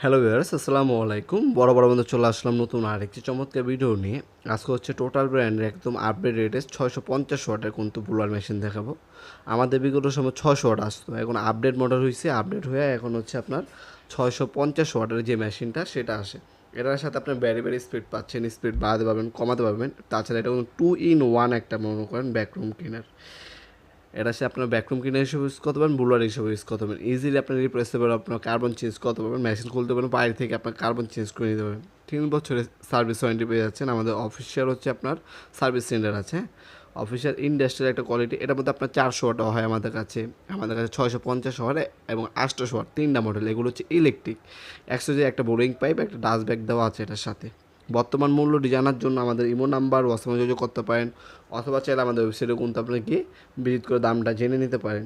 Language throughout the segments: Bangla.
হ্যালো ভিউয়ার্স আসসালামু আলাইকুম। বড় বড় বন্ধু চলে আসলাম নতুন আরেকটি চমৎকার ভিডিও নিয়ে। আজকে হচ্ছে টোটাল ব্র্যান্ডের একদম আপডেট রেটের ছয়শো পঞ্চাশ ওয়াটের কিন্তু বুলার মেশিন দেখাবো। আমাদের বিগত সময় ছশো ওয়াট আসতো, এখন আপডেট মডেল হয়েছে আপডেট হয়ে এখন হচ্ছে আপনার ছয়শো পঞ্চাশ ওয়াটের যে মেশিনটা সেটা আসে। এটার সাথে আপনার ব্যারি ব্যারি স্পিড পাচ্ছেন স্পিড বাড়াতে পারবেন, কমাতে পারবেন। তাছাড়া এটা টু ইন ওয়ান একটা মনে করেন ব্যাকরুম ক্লিনার এটা সে আপনার ব্যাকরুম ক্লিনার হিসেবে ইউজ করতে পারেন বুলার হিসেবে ইউজ করতে পারেন। ইজিলি আপনার রিপ্লেসেবল আপনার কার্বন চেঞ্জ করতে পারবেন মেশিন খুলতে পারেন, বাইরে থেকে আপনার কার্বন চেঞ্জ করে নিতে পারবেন। তিন বছরের সার্ভিস ওয়ারেন্টি পেয়ে যাচ্ছেন, আমাদের অফিসিয়াল হচ্ছে আপনার সার্ভিস সেন্টার আছে। অফিসিয়াল ইন্ডাস্ট্রিয়াল একটা কোয়ালিটি এটার মধ্যে আপনার চারশো ওয়াট হয় আমাদের কাছে। আমাদের কাছে ছয়শো পঞ্চাশ ওয়াট এবং আটশোশো ওয়াট তিনটা মডেল এগুলো হচ্ছে ইলেকট্রিক একশো যে একটা বোরিং পাইপ একটা ডাস্ট ব্যাগ দেওয়া আছে এটার সাথে। বর্তমান মূল্যটি জানার জন্য আমাদের ইমো নাম্বার হোয়াটসঅ্যাপে যোগাযোগ করতে পারেন, অথবা চাইলে আমাদের ওয়েবসাইটে কিন্তু আপনি গিয়ে ভিজিট করে দামটা জেনে নিতে পারেন।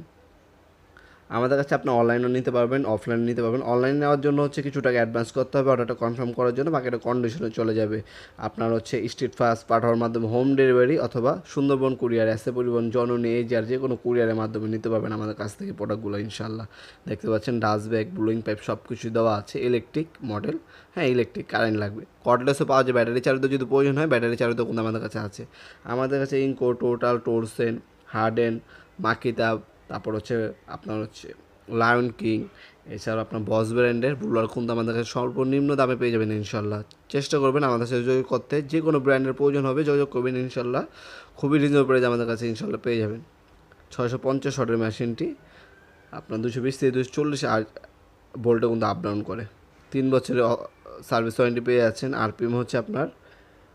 আমাদের কাছে আপনি অনলাইনও নিতে পারবেন অফলাইনে নিতে পারবেন। অনলাইন নেওয়ার জন্য হচ্ছে কিছু টাকা অ্যাডভান্স করতে হবে অর্ডারটা কনফার্ম করার জন্য, বাকিটা কন্ডিশনে চলে যাবে। আপনার হচ্ছে স্ট্রিট ফাস্ট পাঠানোর মাধ্যমে হোম ডেলিভারি অথবা সুন্দরবন কুরিয়ার এসে পরিবহন, জননী, এই আর যে কোনো কুরিয়ারের মাধ্যমে নিতে পারবেন আমাদের কাছ থেকে প্রোডাক্টগুলো ইনশাল্লাহ দেখতে পাচ্ছেন ডাস্ট ব্যাগ ব্লুইং পাইপ সব কিছু দেওয়া আছে ইলেকট্রিক মডেল হ্যাঁ ইলেকট্রিক কারেন্ট লাগবে। কর্ডলেসও পাওয়া যায় ব্যাটারি চালিত যদি প্রয়োজন হয় ব্যাটারি চালিত কিন্তু আমাদের কাছে আছে। আমাদের কাছে ইনকো টোটাল টোরসেন হার্ডেন মাকিতাব তারপর হচ্ছে আপনার হচ্ছে লায়ন কিং এছাড়াও আপনার বস ব্র্যান্ডের বুলার কিন্তু আমাদের কাছে সর্বনিম্ন দামে পেয়ে যাবেন ইনশাল্লাহ চেষ্টা করবেন আমাদের সাথে যোগাযোগ করতে, যে কোনো ব্র্যান্ডের প্রয়োজন হবে যোগাযোগ করবেন ইনশাল্লাহ খুবই রিজনেবল প্রাইস আমাদের কাছে ইনশাল্লাহ পেয়ে যাবেন। ছয়শো পঞ্চাশ শটের মেশিনটি আপনার দুশো বিশ থেকে দুশো চল্লিশ আর ভোল্টে কিন্তু আপ ডাউন করে। তিন বছরের সার্ভিস ওয়ারেন্টি পেয়ে যাচ্ছেন। আরপিএম হচ্ছে আপনার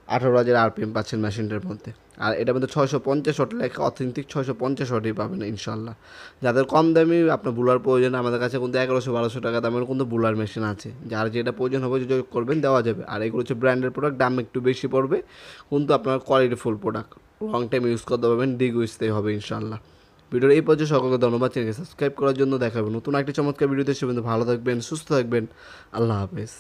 আঠারো হাজার আরপিএম পাচ্ছেন মেশিনটার মধ্যে। আর এটার মধ্যে ছয়শো পঞ্চাশ ওয়াট লেখা অথেন্টিক ছয়শো পঞ্চাশ ওয়াটই পাবেন ইনশাল্লাহ যাদের কম দামি আপনার বুলার প্রয়োজন, আমাদের কাছে কিন্তু এগারোশো বারোশো টাকা দামের কিন্তু বুলার মেশিন আছে। যার যেটা প্রয়োজন হবে যোগাযোগ করবেন, দেওয়া যাবে। আর এগুলো হচ্ছে ব্র্যান্ডের প্রোডাক্ট দাম একটু বেশি পড়বে, কিন্তু আপনার quality full product long time use করতে পারবেন ডিগ ইউজতেই হবে ইনশাল্লাহ ভিডিওর এই পর্যায়ে সকলকে ধন্যবাদ, চ্যানেলকে সাবস্ক্রাইব করার জন্য দেখাবেন নতুন একটি চমৎকার ভিডিওতে। সে ভালো থাকবেন, সুস্থ থাকবেন। আল্লাহ হাফেজ।